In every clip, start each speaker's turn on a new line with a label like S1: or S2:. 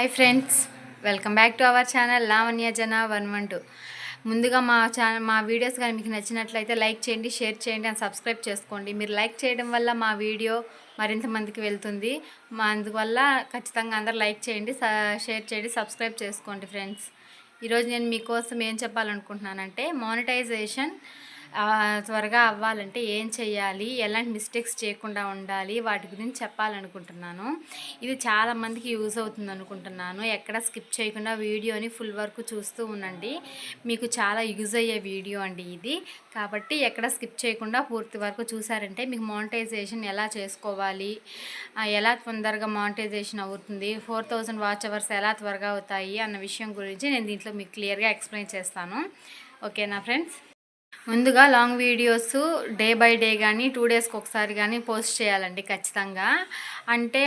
S1: Hi friends welcome back to our channel Lavanya Jana one one two ముందుగా మా channel మా videos కానీ మీకు నచ్చినట్లయితే లైక్ చేయండి షేర్ చేయండి అండ్ సబ్స్క్రైబ్ చేసుకోండి. మీరు లైక్ చేయడం వల్ల మా వీడియో మరింత మందికి వెళ్తుంది. మా అందువల్ల ఖచ్చితంగా అందరు లైక్ చేయండి షేర్ చేయండి సబ్స్క్రైబ్ చేసుకోండి ఫ్రెండ్స్ ఈరోజు నేను మీకోసం ఏం చెప్పాలనుకుంటున్నానంటే మానిటైజేషన్ త్వరగా అవ్వాలంటే ఏం చేయాలి ఎలాంటి మిస్టేక్స్ చేయకుండా ఉండాలి? వాటి గురించి చెప్పాలనుకుంటున్నాను. ఇది చాలామందికి యూజ్ అవుతుంది అనుకుంటున్నాను. ఎక్కడ స్కిప్ చేయకుండా వీడియోని ఫుల్ వరకు చూస్తూ ఉండండి. మీకు చాలా యూజ్ అయ్యే వీడియో అండి ఇది. కాబట్టి ఎక్కడ స్కిప్ చేయకుండా పూర్తి వరకు చూసారంటే మీకు మానిటైజేషన్ ఎలా చేసుకోవాలి? ఎలా తొందరగా మానిటైజేషన్ అవుతుంది? ఫోర్ థౌజండ్ వాచ్ అవర్స్ ఎలా త్వరగా అవుతాయి? అన్న విషయం గురించి నేను దీంట్లో మీకు క్లియర్గా ఎక్స్ప్లెయిన్ చేస్తాను. ఓకేనా ఫ్రెండ్స్? ముందుగా long videos day by day కానీ టూ డేస్కి ఒకసారి కానీ పోస్ట్ చేయాలండి ఖచ్చితంగా. అంటే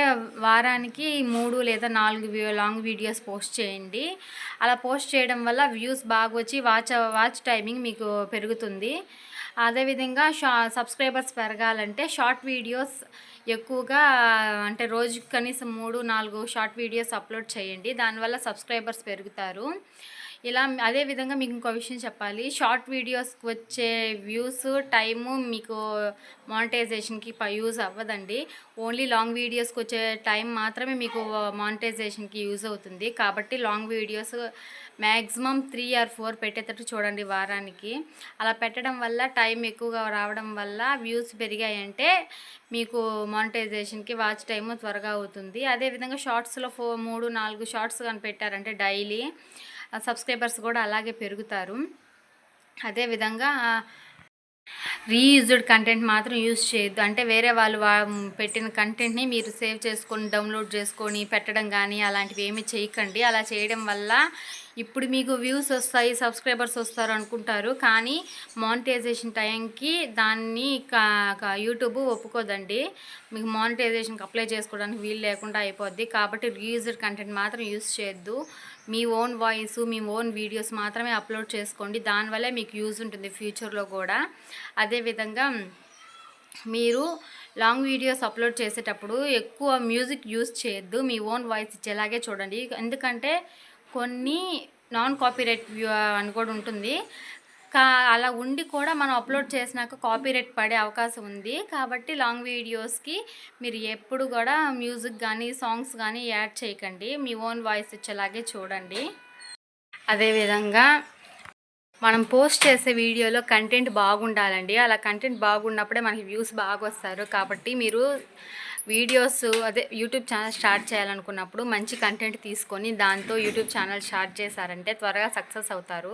S1: వారానికి మూడు లేదా నాలుగు లాంగ్ వీడియోస్ పోస్ట్ చేయండి. అలా పోస్ట్ చేయడం వల్ల వ్యూస్ బాగా వచ్చి వాచ్ వాచ్ టైమింగ్ మీకు పెరుగుతుంది. అదేవిధంగా షా సబ్స్క్రైబర్స్ పెరగాలంటే షార్ట్ వీడియోస్ ఎక్కువగా అంటే రోజుకి కనీసం మూడు నాలుగు షార్ట్ వీడియోస్ అప్లోడ్ చేయండి. దానివల్ల సబ్స్క్రైబర్స్ పెరుగుతారు. ఇలా అదే విధంగా మీకు ఇంకో విషయం చెప్పాలి. షార్ట్ వీడియోస్కి వచ్చే వ్యూస్ టైము మీకు మానిటైజేషన్కి యూజ్ అవ్వదండి. ఓన్లీ లాంగ్ వీడియోస్కి వచ్చే టైం మాత్రమే మీకు మానిటైజేషన్కి యూజ్ అవుతుంది. కాబట్టి long videos maximum three or four పెట్టేటట్టు చూడండి వారానికి. అలా పెట్టడం వల్ల టైం ఎక్కువగా రావడం వల్ల వ్యూస్ పెరిగాయంటే మీకు మానిటైజేషన్కి వాచ్ టైము త్వరగా అవుతుంది. అదేవిధంగా షార్ట్స్లో ఫో మూడు నాలుగు షార్ట్స్ కానీ పెట్టారంటే డైలీ సబ్స్క్రైబర్స్ కూడా అలాగే పెరుగుతారు. అదేవిధంగా రీయూజ్డ్ కంటెంట్ మాత్రం యూజ్ చేయొద్దు. అంటే వేరే వాళ్ళు వా- పెట్టిన కంటెంట్ని మీరు సేవ్ చేసుకొని డౌన్లోడ్ చేసుకొని పెట్టడం కానీ అలాంటివి ఏమీ చేయకండి. అలా చేయడం వల్ల ఇప్పుడు మీకు వ్యూస్ వస్తాయి సబ్స్క్రైబర్స్ వస్తారు అనుకుంటారు. కానీ మానిటైజేషన్ టైంకి దాన్ని కా- యూట్యూబ్ ఒప్పుకోదండి. మీకు మానిటైజేషన్కి అప్లై చేసుకోవడానికి వీలు లేకుండా అయిపోద్ది. కాబట్టి రీయూజ్డ్ కంటెంట్ మాత్రం యూజ్ చేయొద్దు. మీ ఓన్ వాయిస్ మీ ఓన్ వీడియోస్ మాత్రమే అప్లోడ్ చేసుకోండి. దానివల్లే మీకు యూజ్ ఉంటుంది ఫ్యూచర్లో కూడా. అదేవిధంగా మీరు లాంగ్ వీడియోస్ అప్లోడ్ చేసేటప్పుడు ఎక్కువ మ్యూజిక్ యూజ్ చేయొద్దు. మీ ఓన్ వాయిస్ ఇచ్చేలాగే చూడండి. ఎందుకంటే కొన్ని నాన్ కాపీరైట్ అని కూడా ఉంటుంది. కా అలా ఉండి కూడా మనం అప్లోడ్ చేసినాక కాపీరైట్ పడే అవకాశం ఉంది. కాబట్టి లాంగ్ వీడియోస్కి మీరు ఎప్పుడు కూడా మ్యూజిక్ కానీ సాంగ్స్ కానీ యాడ్ చేయకండి. మీ ఓన్ వాయిస్ ఇచ్చేలాగే చూడండి. అదేవిధంగా మనం పోస్ట్ చేసే వీడియోలో కంటెంట్ బాగుండాలండి. అలా కంటెంట్ బాగున్నప్పుడే మనకి వ్యూస్ బాగా వస్తారు కాబట్టి మీరు వీడియోస్ అదే యూట్యూబ్ ఛానల్ స్టార్ట్ చేయాలనుకున్నప్పుడు మంచి కంటెంట్ తీసుకొని దాంతో యూట్యూబ్ ఛానల్ స్టార్ట్ చేశారంటే త్వరగా సక్సెస్ అవుతారు.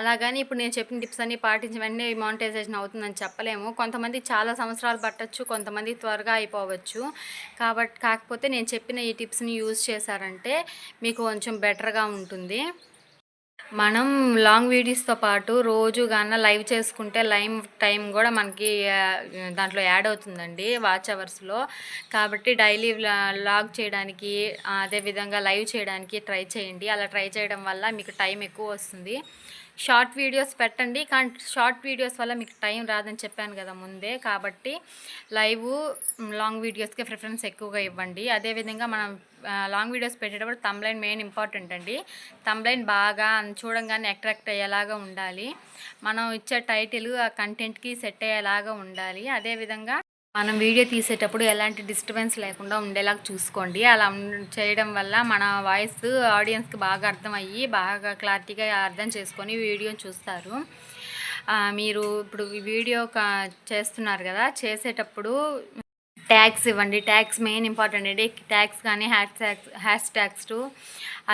S1: అలాగని ఇప్పుడు నేను చెప్పిన టిప్స్ అన్ని పాటించి వెంటనే మానిటైజేషన్ అవుతుందని చెప్పలేము. కొంతమంది చాలా సంవత్సరాలు పట్టచ్చు కొంతమంది త్వరగా అయిపోవచ్చు. కాబట్టి కాకపోతే నేను చెప్పిన ఈ టిప్స్ని యూజ్ చేశారంటే మీకు కొంచెం బెటర్గా ఉంటుంది. మనం లాంగ్ వీడియోస్తో పాటు రోజు గాన లైవ్ చేసుకుంటే లైవ్ టైం కూడా మనకి దాంట్లో యాడ్ అవుతుందండి వాచ్ అవర్స్లో కాబట్టి డైలీ లాగ్ చేయడానికి అదేవిధంగా లైవ్ చేయడానికి ట్రై చేయండి. అలా ట్రై చేయడం వల్ల మీకు టైం ఎక్కువ వస్తుంది. షార్ట్ వీడియోస్ పెట్టండి. కానీ షార్ట్ వీడియోస్ వల్ల మీకు టైం రాదని చెప్పాను కదా ముందే. కాబట్టి లైవ్ లాంగ్ వీడియోస్కి ప్రిఫరెన్స్ ఎక్కువగా ఇవ్వండి. అదేవిధంగా మనం లాంగ్ వీడియోస్ పెట్టేటప్పుడు తమ్లైన్ మెయిన్ ఇంపార్టెంట్ అండి. తమ్లైన్ బాగా చూడంగానే అట్రాక్ట్ అయ్యేలాగా ఉండాలి. మనం ఇచ్చే టైటిల్ ఆ కంటెంట్కి సెట్ అయ్యేలాగా ఉండాలి. అదేవిధంగా మనం వీడియో తీసేటప్పుడు ఎలాంటి డిస్టర్బెన్స్ లేకుండా ఉండేలాగా చూసుకోండి. అలా చేయడం వల్ల మన వాయిస్ ఆడియన్స్కి బాగా అర్థమయ్యి బాగా క్లారిటీగా అర్థం చేసుకొని వీడియో చూస్తారు. మీరు ఇప్పుడు వీడియో చేస్తున్నారు కదా చేసేటప్పుడు ట్యాగ్స్ ఇవ్వండి. ట్యాగ్స్ మెయిన్ ఇంపార్టెంట్ అండి. ట్యాగ్స్ కానీ హ్యాష్ ట్యాగ్స్ హ్యాష్ ట్యాగ్స్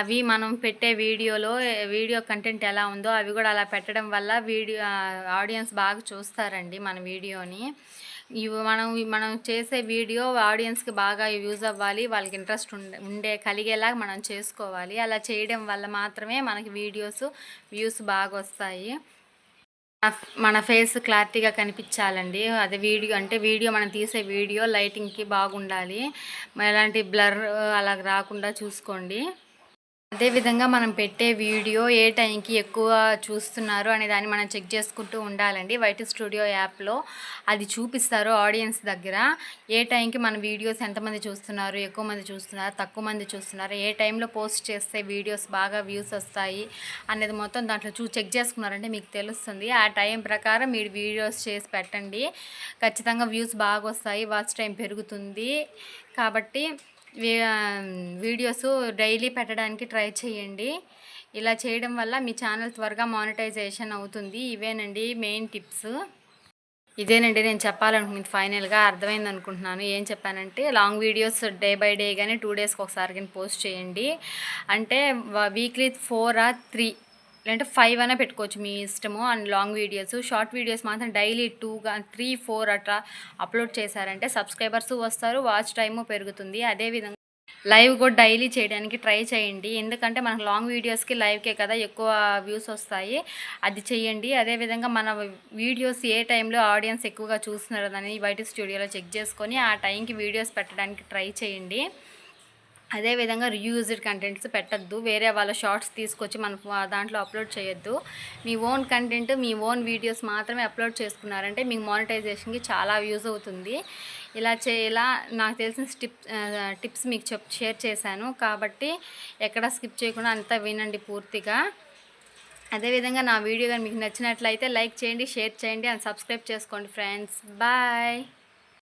S1: అవి మనం పెట్టే వీడియోలో వీడియో కంటెంట్ ఎలా ఉందో అవి కూడా అలా పెట్టడం వల్ల వీడియో ఆడియన్స్ బాగా చూస్తారండి మన వీడియోని. ఇవి మనం మనం చేసే వీడియో ఆడియన్స్కి బాగా యూజ్ అవ్వాలి వాళ్ళకి ఇంట్రెస్ట్ ఉండే ఉండే కలిగేలాగా మనం చేసుకోవాలి. అలా చేయడం వల్ల మాత్రమే మనకి వీడియోస్ వ్యూస్ బాగా వస్తాయి మన ఫేస్ క్లారిటీగా కనిపించాలండి. అదే వీడియో అంటే వీడియో మనం తీసే వీడియో లైటింగ్కి బాగుండాలి. ఎలాంటి బ్లర్ అలా రాకుండా చూసుకోండి. అదేవిధంగా మనం పెట్టే వీడియో ఏ టైంకి ఎక్కువ చూస్తున్నారు అనే దాన్ని మనం చెక్ చేసుకుంటూ ఉండాలండి. వైట్ స్టూడియో యాప్లో అది చూపిస్తారు ఆడియన్స్ దగ్గర. ఏ టైంకి మన వీడియోస్ ఎంతమంది చూస్తున్నారు ఎక్కువ మంది చూస్తున్నారు తక్కువ మంది చూస్తున్నారు ఏ టైంలో పోస్ట్ చేస్తే వీడియోస్ బాగా వ్యూస్ వస్తాయి అనేది మొత్తం దాంట్లో చూ చెక్ చేసుకున్నారంటే మీకు తెలుస్తుంది. ఆ టైం ప్రకారం మీరు వీడియోస్ చేసి పెట్టండి. ఖచ్చితంగా వ్యూస్ బాగా వస్తాయి వాచ్ టైం పెరుగుతుంది. కాబట్టి వీడియోస్ డైలీ పెట్టడానికి ట్రై చేయండి. ఇలా చేయడం వల్ల మీ ఛానల్ త్వరగా మానిటైజేషన్ అవుతుంది. ఇవేనండి మెయిన్ టిప్స్. ఇదేనండి నేను చెప్పాలనుకుంది ఫైనల్గా అర్థమైంది అనుకుంటున్నాను. ఏం చెప్పానంటే long videos day by day కానీ టూ డేస్కి ఒకసారి కానీ పోస్ట్ చేయండి. అంటే వీక్లీ ఫోర్ ఆ త్రీ లేదంటే ఫైవ్ అయినా పెట్టుకోవచ్చు మీ ఇష్టము. And long videos short videos మాత్రం డైలీ టూ త్రీ ఫోర్ అట్లా అప్లోడ్ చేశారంటే సబ్స్క్రైబర్స్ వస్తారు వాచ్ టైము పెరుగుతుంది. అదేవిధంగా లైవ్ కూడా డైలీ చేయడానికి ట్రై చేయండి. ఎందుకంటే మనకు లాంగ్ వీడియోస్కి లైవ్కే కదా ఎక్కువ వ్యూస్ వస్తాయి. అది చేయండి. అదేవిధంగా మన వీడియోస్ ఏ టైంలో ఆడియన్స్ ఎక్కువగా చూస్తున్నారు అని బయట స్టూడియోలో చెక్ చేసుకొని ఆ టైంకి వీడియోస్ పెట్టడానికి ట్రై చేయండి. అదేవిధంగా రియూజ్డ్ కంటెంట్స్ పెట్టద్దు. వేరే వాళ్ళ షార్ట్స్ తీసుకొచ్చి మన దాంట్లో అప్లోడ్ చేయొద్దు. మీ ఓన్ కంటెంట్ మీ ఓన్ వీడియోస్ మాత్రమే అప్లోడ్ చేసుకున్నారంటే మీకు మానిటైజేషన్కి చాలా యూజ్ అవుతుంది. ఇలా చే ఇలా నాకు తెలిసిన టిప్స్ టిప్స్ మీకు చెప్ షేర్ చేశాను. కాబట్టి ఎక్కడ స్కిప్ చేయకుండా అంతా వినండి పూర్తిగా. అదేవిధంగా నా వీడియో కానీ మీకు నచ్చినట్లయితే లైక్ చేయండి షేర్ చేయండి అండ్ సబ్స్క్రైబ్ చేసుకోండి ఫ్రెండ్స్ బాయ్